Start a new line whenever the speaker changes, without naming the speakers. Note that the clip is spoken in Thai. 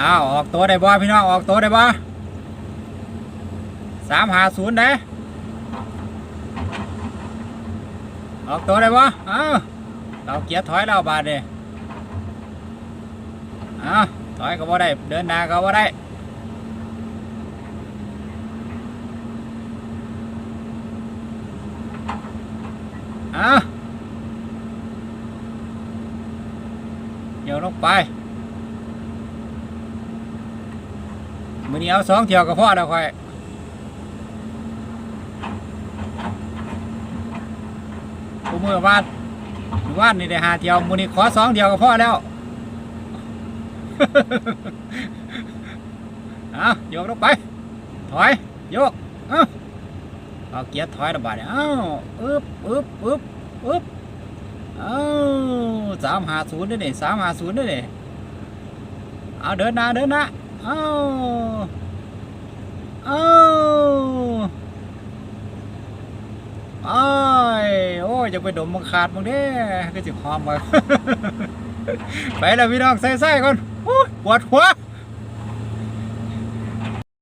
อ้าวออกตัวได้บ่พี่น้องออกตัวได้บ่สามหาศูนย์เด้ออกตัวได้บ่เอ้าเราเกียร์ถอยแล้วบาดเด้เอ้าถอยก็บ่ได้เดินหน้าก็บ่ได้เอ้าเดี๋ยวลงไป มือนี้เอาสองเที่ยวกับพ่อแล้วค่อยกูมือวานมือวานนี่ได้หาเที่ยวมือนี้ขอสองเที่ยวกับพ่อแล้วเอาโยกลงไป ถอยโยกเอาเอาเกียร์ถอยระบาดเนี่ยเอาอึบอึบอึบอึบเอาสามหาศูนย์ด้วยนี่สามหาศูนย์ด้วยนี่เอาเดินหน้าเดินหน้า อาเอ้าไอ้ายโอ้ยจะไปดมมังขาดมึงเด้ก็จะหอมมาไปแล้วพี่น้องใส่ๆก่อนปวดหัว